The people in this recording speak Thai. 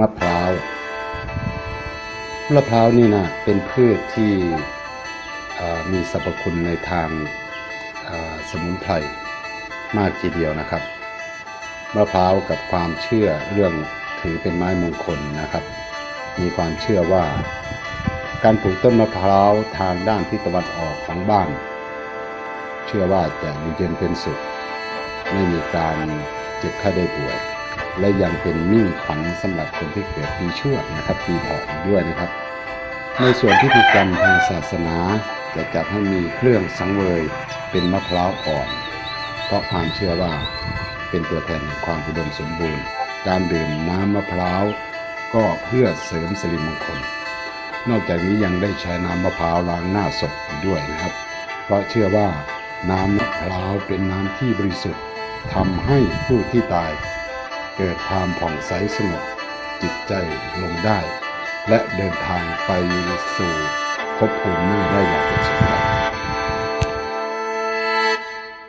มะพร้าวมะพร้าวนี่นะเป็นพืชที่มีสรรพคุณในทางาสมุนไพรมากทีเดียวนะครับมะพร้าวกับความเชื่อเรื่องถือเป็นไม้มงคลนะครับ มีความเชื่อว่า การปลูกต้นมะพร้าวทางด้านทิศตะวันออกของบ้าน เชื่อว่าจะอยู่เย็นเป็นสุข ไม่มีการเจ็บไข้ได้ป่วย และยังเป็นมิ่งขวัญสำหรับคนที่เกิดปีชวดนะครับ ปีเถาะด้วยนะครับ ในส่วนพิธีกรรมทางศาสนาจะจัดให้มีเครื่องสังเวยเป็นมะพร้าวอ่อน เพราะความเชื่อว่าเป็นตัวแทนความอุดมสมบูรณ์ การดื่มน้ำมะพร้าวก็เพื่อเสริมสิริมงคล นอกจากนี้ยังได้ใช้น้ำมะพร้าวล้างหน้าศพด้วยนะครับ เพราะเชื่อว่าน้ำมะพร้าวเป็นน้ำที่บริสุทธิ์ทำให้ผู้ที่ตาย เกิดความผ่องใสสงบจิตใจลงได้ และเดินทางไปสู่ภพภูมิได้อย่าง